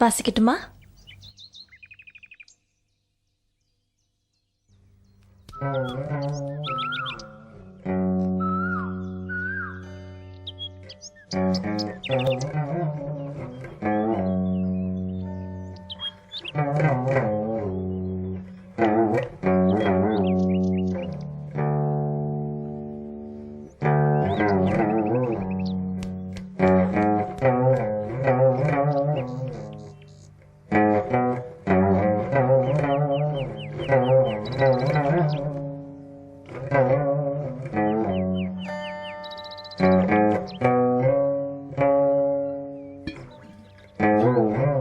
வாசிக்கட்டுமா பாபாஜி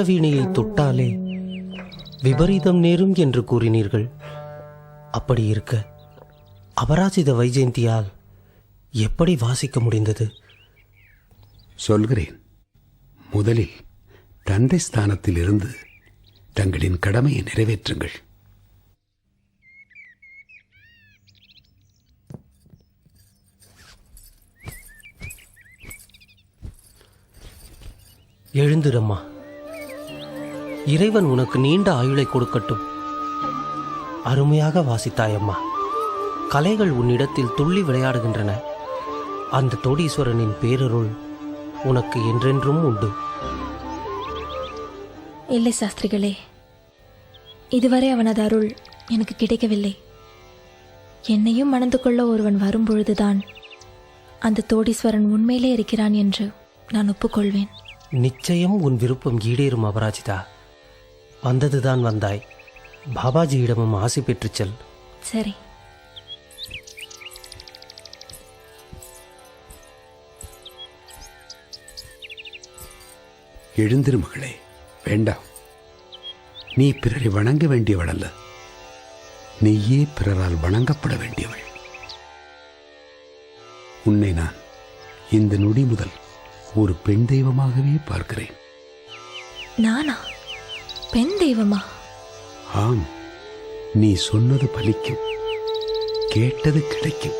ருத்ரவீணையை தொட்டாலே விபரீதம் நேரும் என்று கூறினீர்கள். அப்படி இருக்க அபராஜித வைஜெயந்தியால் எப்படி வாசிக்க முடிந்தது? சொல்கிறேன். முதலில் தந்தை ஸ்தானத்தில் இருந்து தங்களின் கடமையை நிறைவேற்றுங்கள். எழுந்திரம்மா இறைவன் உனக்கு நீண்ட ஆயுளை கொடுக்கட்டும். அருமையாக வாசித்தாயம்மா. கலைகள் உன்னிடத்தில் துள்ளி விளையாடுகின்றன. அந்த தோடீஸ்வரனின் பேரருள் உனக்கு என்றென்றும் உண்டு. இல்லை சாஸ்திரிகளே இதுவரை அவனது அருள் எனக்கு கிடைக்கவில்லை. என்னையும் மணந்து கொள்ள ஒருவன் வரும்பொழுதுதான் அந்த தோடீஸ்வரன் உண்மையிலே இருக்கிறான் என்று நான் ஒப்புக்கொள்வேன். நிச்சயம் உன் விருப்பம் ஈடேறும் அபராஜிதா. வந்ததுதான் வந்தாய். பாபாஜியிடமும் ஆசை பெற்றுச் செல். சரி. எழுந்திரு மகளே. வேண்டாம் நீ பிறரை வணங்க வேண்டியவள் அல்ல. நீயே பிறரால் வணங்கப்பட வேண்டியவள். உன்னை நான் இந்த நொடி முதல் ஒரு பெண் தெய்வமாகவே பார்க்கிறேன். நானா? பெண் தெய்வமா? ஆம் நீ சொன்னது பலிக்கும். கேட்டது கிடைக்கும்.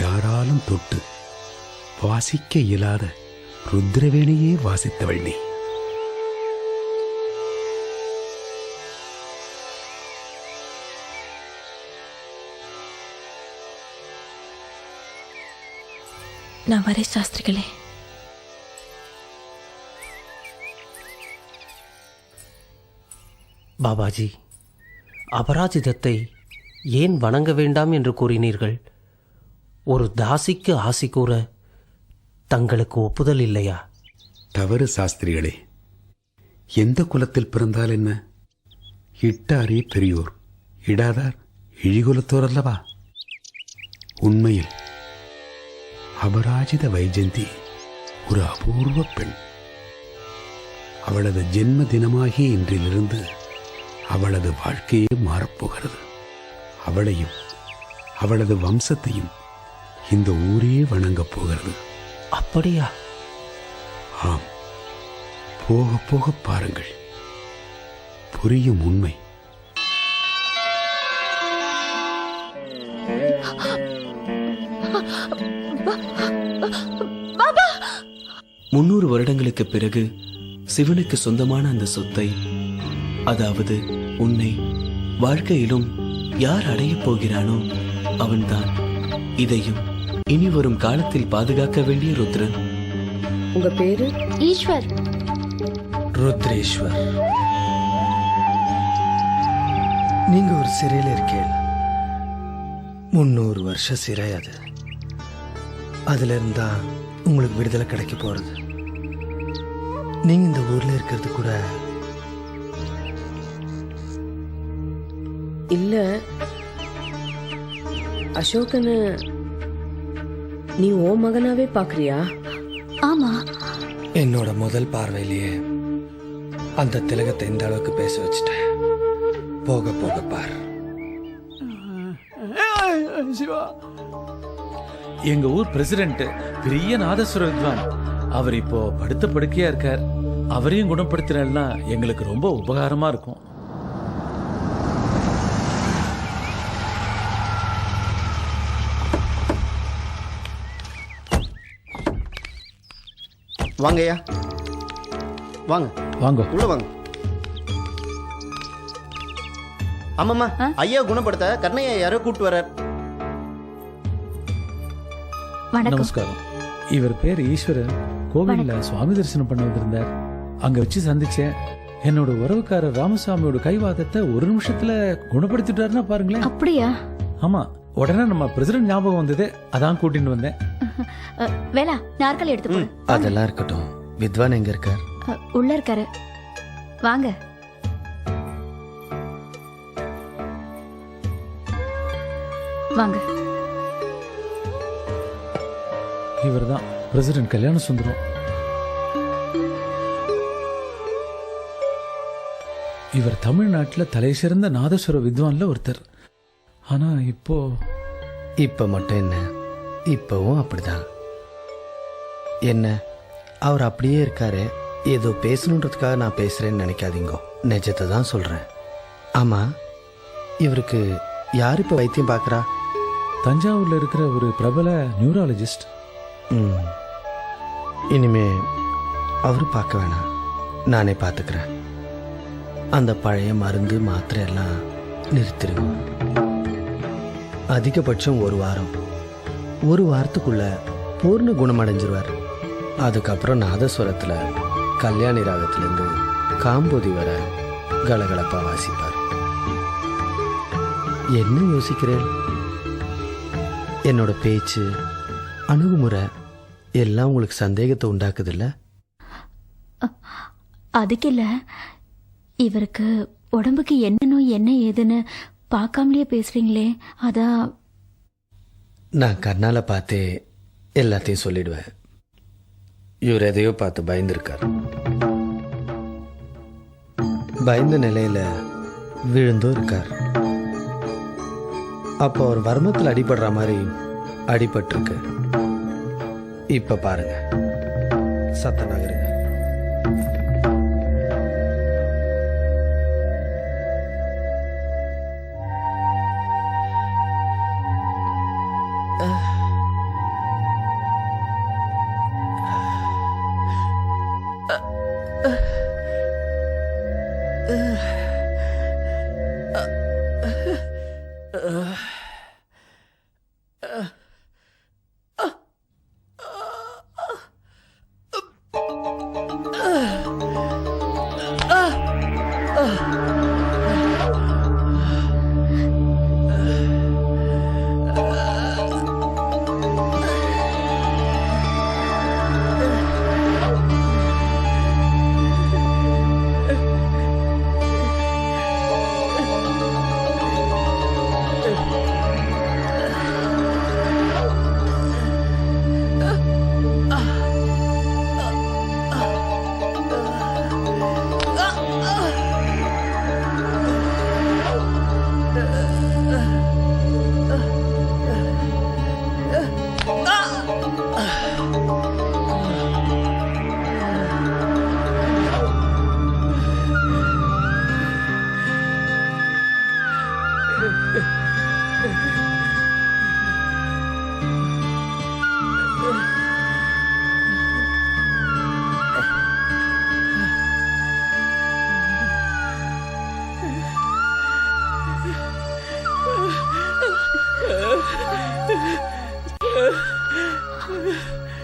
யாராலும் தொட்டு வாசிக்க இயலாத ருத்ரவேணியே வாசித்தவள் நீ. நான் வரேன் சாஸ்திரிகளே. பாபாஜி அபராஜிதத்தை ஏன் வணங்க வேண்டாம் என்று கூறினீர்கள்? ஒரு தாசிக்கு ஆசி கூற தங்களுக்கு ஒப்புதல் இல்லையா? தவறு சாஸ்திரிகளே எந்த குலத்தில் பிறந்தால் என்ன? இட்டாரே பெரியோர் இடாதார் இழிகுலத்தோர் அல்லவா? உண்மையில் அபராஜித வைஜந்தி ஒரு அபூர்வ பெண். அவளது ஜென்ம தினமாகி இன்றிலிருந்து அவளது வாழ்க்கையே மாறப்போகிறது. அவளையும் அவளது வம்சத்தையும் இந்த ஊரே வணங்கப் போகிறது. அப்படியா? ஆம். போக போக பாருங்கள். புரியும் உண்மை. முன்னூறு வருடங்களுக்கு பிறகு சிவனுக்கு சொந்தமான அந்த சொத்தை அதாவது உன்னை வாழ்க்கையிலும் யார் அடையப் போகிறானோ அவன்தான். இதையும் இனி வரும் காலத்தில் பாதுகாக்க வேண்டிய ருத்ரன். உங்க பேரு? ஈஸ்வர். ருத்ரேஸ்வர். நீங்க ஒரு சிறையில் இருக்கீங்க. முந்நூறு வருஷ சிறை அது. அதுல இருந்தா உங்களுக்கு விடுதலை கிடைக்க போறது. நீங்க இந்த ஊர்ல இருக்கிறது கூட இல்ல அசோகனை நீ ஓ மகனாவே பாக்குறியா ஆமா. என்னோட முதல் பார்வையிலேயே அந்த திலகத்தை இந்த அளவுக்கு பேச வச்சுட்டேன். போக போக பார். சிவா. எங்க ஊர் பிரசிடென்ட் பெரிய நாதஸ்வர வித்வான். அவர் இப்போ படுத்த படுக்கையா இருக்கார். அவரையும் குணப்படுத்தினா எங்களுக்கு ரொம்ப உபகாரமா இருக்கும். வாங்கய்யா வாங்க. வாங்க. உள்ள வாங்க. ஆமாம்மா. ஐயா குணப்படுத்த கண்ணையா யாரோ கூட்டு வர்றார். வணக்கம். நமஸ்காரம். இவர் பேர் ஈஸ்வரன். கோவில்ல சுவாமி தரிசனம் பண்ண வந்திருந்தார். அங்க வச்சு சந்திச்சேன். என்னோட உறவுக்காரர் ராமசாமியோட கைவாதத்தை ஒரு நிமிஷத்துல குணப்படுத்திட்டாருன்னா பாருங்களேன். அப்படியா? ஆமா. உடனே நம்ம பிரசிடென்ட் ஞாபகம் வந்தது. அதான் கூட்டிட்டு வந்தேன். வேலா நாற்காலி எடுத்து போடு அதெல்லாம் இருக்கட்டும். வித்வான் எங்க இருக்கார்? உள்ள இருக்காரு. வாங்க. வாங்க. இவர்தான். பிரசிடென்ட் கல்யாண சுந்தரம். இவர் தமிழ்நாட்டுல தலை சிறந்த நாதஸ்வர வித்வான்ல ஒருத்தர். ஆனா இப்போ இப்ப மட்டும் என்ன? இப்பவும் அப்படிதான். என்ன அவர் அப்படியே இருக்காரு. ஏதோ பேசணுன்றதுக்காக நான் பேசுறேன்னு நினைக்காதீங்க. நிஜத்தை தான் சொல்றேன். ஆமா இவருக்கு யார் இப்ப வைத்தியம் பார்க்கறா? தஞ்சாவூர்ல இருக்கிற ஒரு பிரபல நியூராலஜிஸ்ட். ம். இனிமே அவர் பார்க்க வேணாம். நானே பார்த்துக்கிறேன். அந்த பழைய மருந்து மாத்திரை எல்லாம் நிறுத்திடுங்க அதிகபட்சம் ஒரு வாரம். ஒரு வாரத்துக்குள்ள பூர்ண குணமடைஞ்சிருவார். அதுக்கப்புறம் நாதஸ்வரத்தில் கல்யாணி ராகத்திலேருந்து காம்போதி வர கலகலப்பா வாசிப்பார். என்ன யோசிக்கிறேன்? என்னோட பேச்சு அணுகுமுறை எல்லாம் உங்களுக்கு சந்தேகத்தை உண்டாக்குதில்ல? அதுக்கு இல்லை இவருக்கு உடம்புக்கு என்ன நோய் என்ன ஏதுன்னு பார்க்காமலேயே பேசுறீங்களே அதான் நான் கண்ணால் பார்த்தே எல்லாத்தையும் சொல்லிடுவேன். இவர் எதையோ பார்த்து பயந்துருக்கார். பயந்த நிலையில விழுந்தும் இருக்கார். அப்போ அவர் வர்மத்தில் அடிபடுற மாதிரி அடிபட்டிருக்கு. இப்போ பாருங்க. சத்த நகருங்க. Thank you.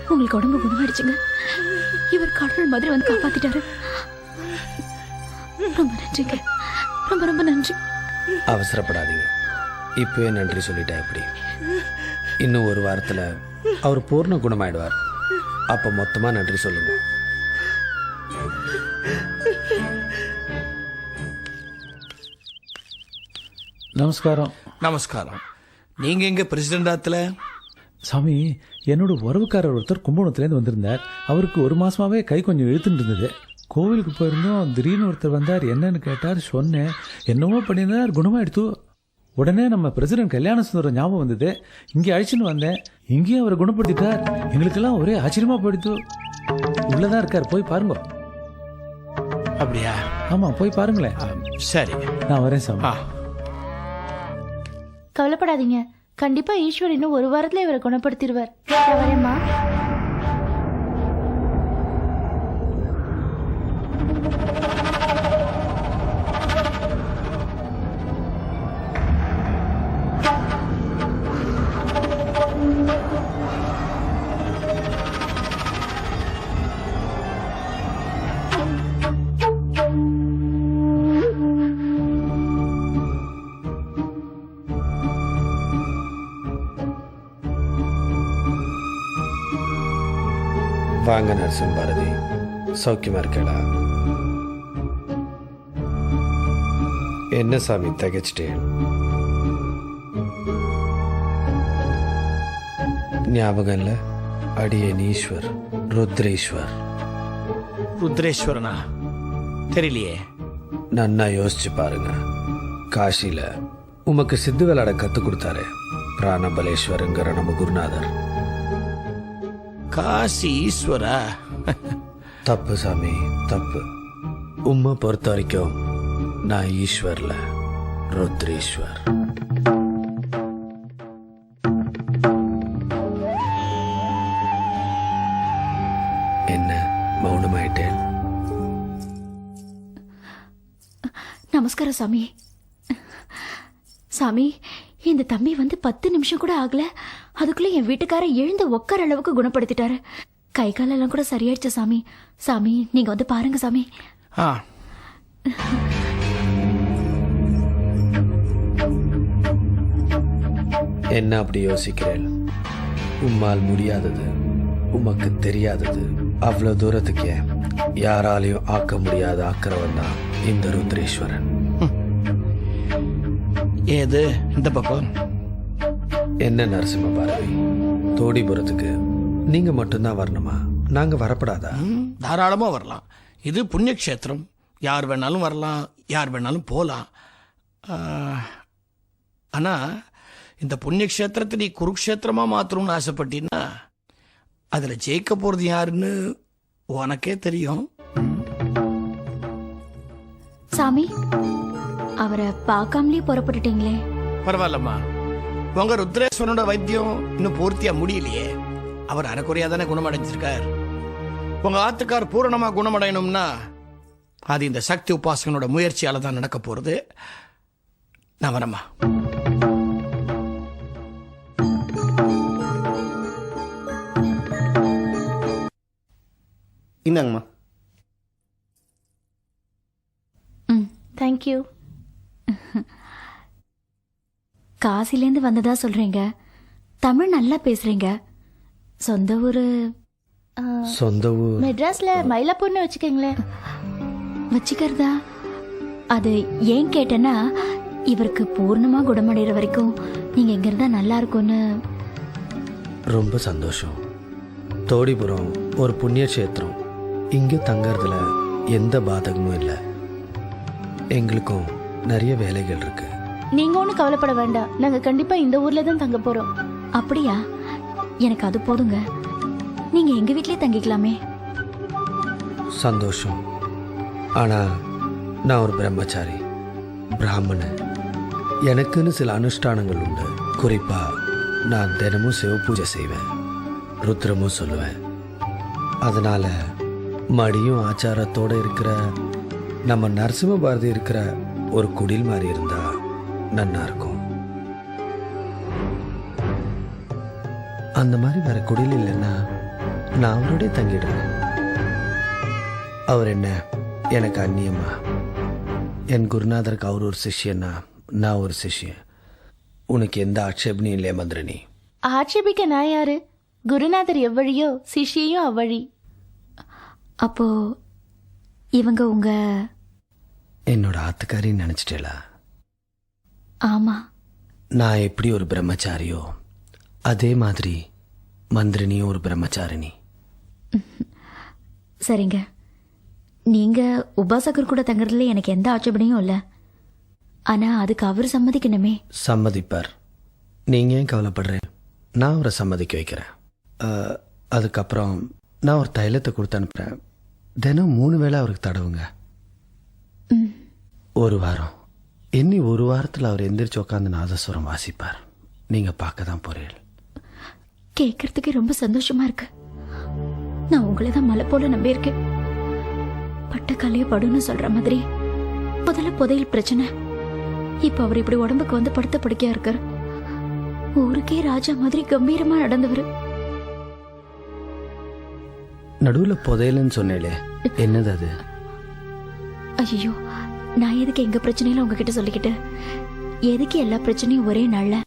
உங்களுக்கு உடம்பு குணமாயிடுச்சுங்க. இவர் கடவுள் மாதிரி வந்து காப்பாத்திட்டாரு. ரொம்ப நன்றிங்க. ரொம்ப ரொம்ப நன்றி. அவசரப்படாதீங்க. இப்போவே நன்றி சொல்லிட்டா எப்படி? இன்னும் ஒரு வாரத்தில் அவர் பூர்ண குணமாயிடுவார். அப்போ மொத்தமாக நன்றி சொல்லுங்க. நமஸ்காரம். நமஸ்காரம். நீங்க எங்க பிரசிடென்ட் ஆத்துல? சாமி என்னோட உறவுக்காரர் ஒருத்தர் கும்பகோணத்துலேருந்து வந்திருந்தார். அவருக்கு ஒரு மாசமாவே கை கொஞ்சம் இழுத்துட்டு இருந்தது கோவிலுக்கு போயிருந்தோம். திடீர்னு ஒருத்தர் வந்தார். என்னன்னு கேட்டார். சொன்னேன். என்னவோ பண்ணியிருந்தார். குணமாயிடுத்து. உடனே நம்ம பிரசிடென்ட் கல்யாண சுந்தரம் ஞாபகம் வந்தது. இங்கே அழைச்சின்னு வந்தேன். இங்கேயும் அவரை குணப்படுத்திட்டார். எங்களுக்கெல்லாம் ஒரே ஆச்சரியமா போயிடுத்து. உள்ளதான் இருக்கார். போய் பாருங்க. அப்படியா? ஆமா போய் பாருங்களேன். சரி. நான் வரேன் சாமி. ஆ. கவலைப்படாதீங்க. கண்டிப்பா ஈஸ்வர் இன்னும் ஒரு வாரத்துல இவரை குணப்படுத்திடுவார். வரேம்மா வாங்க நரசிம்ம பாரதி. சௌக்கியமா இருக்கடா என்ன சாமி தகச்சிட்டேன். ஞாபகம் இல்லை? அடியேன் ஈஸ்வர் ருத்ரேஸ்வர். ருத்ரேஸ்வரனா? தெரியலையே. நன்னா யோசிச்சு பாருங்க. காசியில உமக்கு சித்து விளையாட கத்து கொடுத்தாரு. பிராணபலேஸ்வரங்கிற நம்ம குருநாதர். காசி ஈஸ்வரா? தப்பு சாமி தப்பு. உம்மை பொறுத்த வரைக்கும் நான் ஈஸ்வர்ல ருத்ரேஸ்வர். என்ன மௌனமாயிட்டேன்? நமஸ்காரம் சாமி. சாமி இந்த தம்பி வந்து பத்து நிமிஷம் கூட ஆகல. அதுக்குள்ள என் வீட்டுக்காரர் எழுந்து உட்கார அளவுக்கு குணப்படுத்திட்டாரு. கை காலெல்லாம் கூட சரியாயிடுச்சு சாமி. சாமி நீங்க வந்து பாருங்க சாமி. ஆ. என்ன அப்படி யோசிக்கிறேன் உம்மால் முடியாதது உமக்கு தெரியாதது. அவ்வளவு தூரத்துக்கு யாராலையும் ஆக்க முடியாத ஆக்கிறவன் தான் இந்த ருத்ரேஸ்வரன். ஏது? இந்த பக்கம். என்ன நரசிம்ம பாரதி தோடிபுரத்துக்கு நீங்க மட்டும்தான் வரணுமா? நாங்க வரப்படாதா? ம், தாராளமா வரலாம். இது புண்ணிய க்ஷேத்திரம் யார் வேணாலும் வரலாம் யார் வேணாலும் போகலாம் ஆ, ஆனா இந்த புண்ணிய க்ஷேத்திரத்தை நீ குருக்ஷேத்திரமா மாத்தணும்னு ஆசைப்பட்டீன்னா அதுல ஜெயிக்க போறது யாருன்னு உனக்கே தெரியும். சாமி அவரை பார்க்காமலே புறப்பட்டுட்டீங்களே. பரவாயில்லம்மா. உங்க ருத்ரேஸ்வரனோட வைத்தியம் இன்னும் பூர்த்தியா முடியலையே. அவர் அரைக்குறையா தானே குணமடைஞ்சிருக்கார். உங்க ஆத்துக்கார் பூரணமா குணமடையணும்னா அது இந்த சக்தி உபாசகனோட முயற்சியால தான் நடக்க போறது. நான் வரேம்மா. இந்தாங்கம்மா. ம் தேங்க்யூ காசிலேருந்து வந்ததா சொல்றீங்க? தமிழ் நல்லா பேசுறீங்க. சொந்த ஊரு சொந்த ஊர். மெட்ராஸ்ல மயிலாப்பூர்னு வச்சுக்கோங்களேன். வச்சுக்கிறதா? அது ஏன் கேட்டேன்னா இவருக்கு பூர்ணமா குணமடைகிற வரைக்கும் நீங்க எங்க இருந்தா நல்லா இருக்கும்னு. ரொம்ப சந்தோஷம். தோடிபுரம் ஒரு புண்ணிய கஷேத்திரம் இங்கே தங்கறதுல எந்த பாதகமும் இல்லை. எங்களுக்கும் நிறைய வேலைகள் இருக்கு. நீங்க ஒன்றும் கவலைப்பட வேண்டாம். நாங்க கண்டிப்பா இந்த ஊர்ல தான் தங்க போறோம். அப்படியா? எனக்கு அது போதுங்க. நீங்க எங்க வீட்லயே தங்கிக்கலாமே. சந்தோஷம். ஆனா நான் ஒரு பிரம்மச்சாரி. பிராமணன். எனக்குன்னு சில அனுஷ்டானங்கள் உண்டு. குறிப்பா நான் தினமும் சிவ பூஜை செய்வேன். ருத்ரமும் சொல்லுவேன். அதனால மடியும் ஆச்சாரத்தோட இருக்கிற நம்ம நரசிம்ம பாரதி இருக்கிற ஒரு குடில் மாதிரி இருந்தா நன்னா இருக்கும். அந்த மாதிரி வேற குடில் இல்லைன்னா நான் அவரோடய தங்கிடுறேன் அவர் என்ன எனக்கு அந்நியமா? என் குருநாதருக்கு அவர் ஒரு சிஷ்யன்னா நான் ஒரு சிஷ்யன். உனக்கு எந்த ஆட்சேபனையும் இல்லையா மந்திரணி? ஆட்சேபிக்க நான் யாரு? குருநாதர் எவ்வழியோ சிஷ்யையும் அவ்வழி. அப்போ இவங்க உங்க என்னோட ஆத்துக்காரின்னு நினச்சிட்டேலா ஆமா. நான் எப்படி ஒரு பிரம்மச்சாரியோ அதே மாதிரி மந்திரினியும் ஒரு பிரம்மச்சாரிணி. சரிங்க. நீங்க உபாசகர் கூட தங்குறதுல எனக்கு எந்த ஆட்சேபனையும் இல்லை. ஆனா அதுக்கு அவர் சம்மதிக்கணுமே. சம்மதிப்பார். நீங்கள் ஏன் கவலைப்படுறேன் நான் அவரை சம்மதிக்க வைக்கிறேன். அதுக்கப்புறம் நான் ஒரு தைலத்தை கொடுத்து அனுப்புகிறேன் தினம் மூணு வேளை அவருக்கு தடவுங்க. ஒரு வாரம். இன்னி ஒரு வாரத்தில் அவர் எந்திரிச்சு உட்காந்து நாதஸ்வரம் வாசிப்பார். நீங்கள் பார்க்க தான் போறீர்கள். கேட்கறதுக்கு ரொம்ப சந்தோஷமா இருக்கு. நான் உங்களை தான் மலை போல நம்பியிருக்கேன். பட்ட கலைய படுன்னு சொல்ற மாதிரி முதல்ல புதையல் பிரச்சனை. இப்ப அவர் இப்படி உடம்புக்கு வந்து படுத்த படுக்கையா இருக்காரு. ஊருக்கே ராஜா மாதிரி கம்பீரமா நடந்தவர். நடுவில் புதையலுன்னு சொன்னேலே என்னது அது? ஐயோ நான் எதுக்கு எங்க பிரச்சனையில உங்ககிட்ட சொல்லிக்கிட்டு? எதுக்கு எல்லா பிரச்சனையும் ஒரே நாள்ல?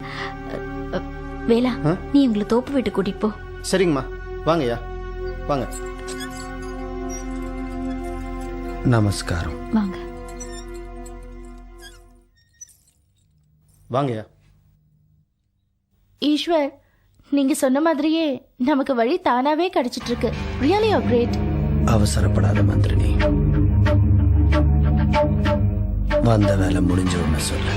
வேலா? நீ உங்களை தோப்பு வீட்டு கூட்டிட்டு போ. சரிங்கம்மா. வாங்கய்யா. வாங்க. நமஸ்காரம். வாங்க. வாங்கய்யா. ஈஸ்வர் நீங்க சொன்ன மாதிரியே நமக்கு வழி தானாவே கிடைச்சிட்டு இருக்கு. ரியலி கிரேட் அவசரப்படாத மந்திரினி. வந்த வேலை முடிஞ்ச உடனே சொல்ல.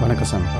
வணக்கம் சாமி.